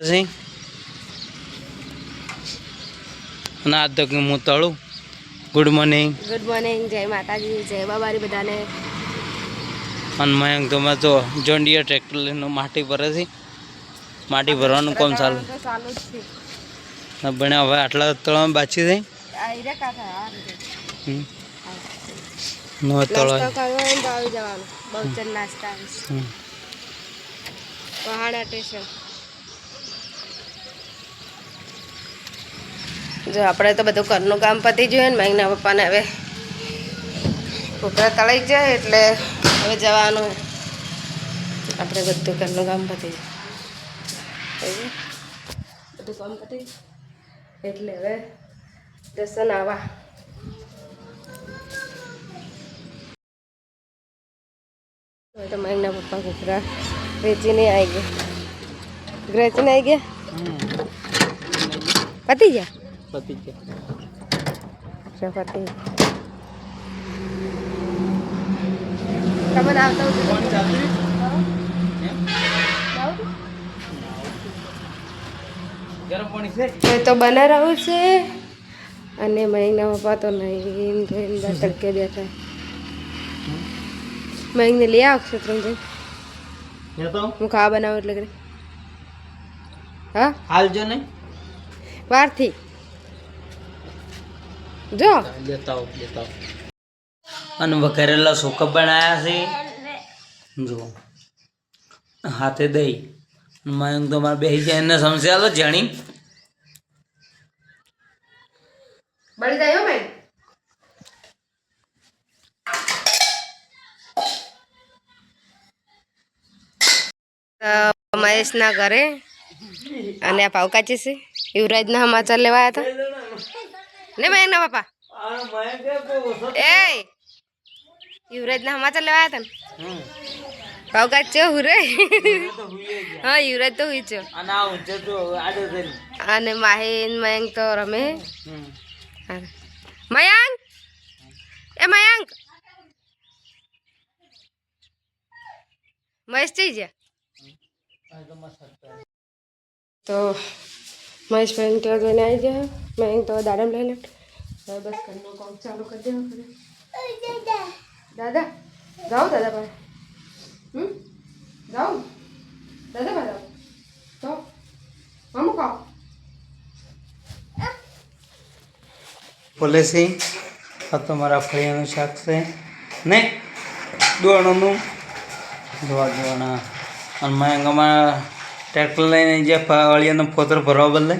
સિંહ અને આજ તો કે હું તળું. ગુડ મોર્નિંગ ગુડ મોર્નિંગ જય માતાજી જય બાબારી બધાને. અને મયંક તો મેં તો જોન્ડિયર ટ્રેક્ટર લઈને માટી ભરે છે માટી ભરવાનું કોમ ચાલુ? તો ચાલુ છે. ભણ્યા હવે આટલા તળાવ બાચી થઈ આ આ તળાવ. નાસ્તો કરવો હોય જો આપણે તો બધું ઘરનું કામ પતી જોઈએ ને મેઘના પપ્પાને હવે કુકરા તળાઈ જાય એટલે હવે જવાનું આપણે બધું ઘરનું કામ પતી જાય બધું કામ પતી એટલે હવે દર્શન આવા. હવે તો મેઘના પપ્પા કુકરા વેચીને આવી ગયા. વેચીને આવી ગયા? પતી ગયા? પતી ગયા પતી તમે આવતા ગરમ પાણી છે? તો બને રહ્યું છે. અને મહિના પપ્પા તો નહીં ધોઈને તડકે બેઠા મહિને લઈ આવ તો? હું ખાવા બનાવું એટલે કરી હા? હાલ જો ને. વારથી જો. લેતા આવો લેતા અને વઘારેલા સુકા બનાવ્યા છે. જો. હાથે દઈ મયંક તો મારે બેસી જાય એને સમસ્યા તો જાણી. બળી જાય હો બેન મહેશના ઘરે. અને આ પાવ કાચી છે. યુવરાજના સમાચાર લેવાયા હતા. ને મયંકના પપ્પા એ યુવરાજના સમાચાર લેવા હતા ને પાવ કાચ છે હુરે? હા યુવરાજ તો હુઈ છો. અને માહિન મયંક તો રમે. મયંક? એ મયંક? મહેશ થઈ જા તો મહેશભાઈ ત્યાં જોઈને આવી ગયા. મયંક તો દાડમ લઈ લે હવે બસ ઘરનું કામ ચાલુ કરી દેવા ઘરે દાદા જાઓ દાદા પાસે હમ જાઓ દાદા પાસે જાઓ અમુક આવો બોલે છે આ તો મારા ફળિયાનું શાક છે ને દોણનું જોવા જોવાના અને મેં અમારા ટ્રેક્ટર લઈને જે અળિયાનો ફોતર ભરવા બદલે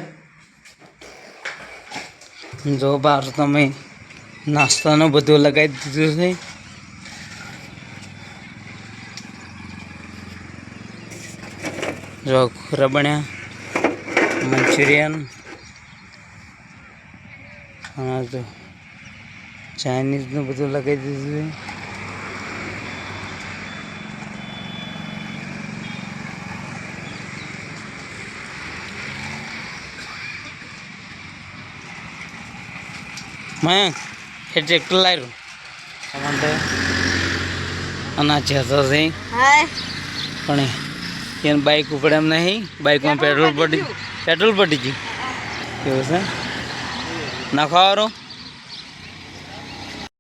જો બહાર તમે નાસ્તાનું બધું લગાવી દીધું છે. જો રબણ્યા, મંચુરિયન ચાઇનીઝનું બધું લગાવી દીધું છે. મયંક એ ટ્રેક્ટર લાવ્યું માટે અને આ જતો છે હાય પણ એને બાઇક ઉપર એમ નહીં બાઇકમાં પેટ્રોલ પડી પેટ્રોલ પડી ગયું કેવું છે નાખો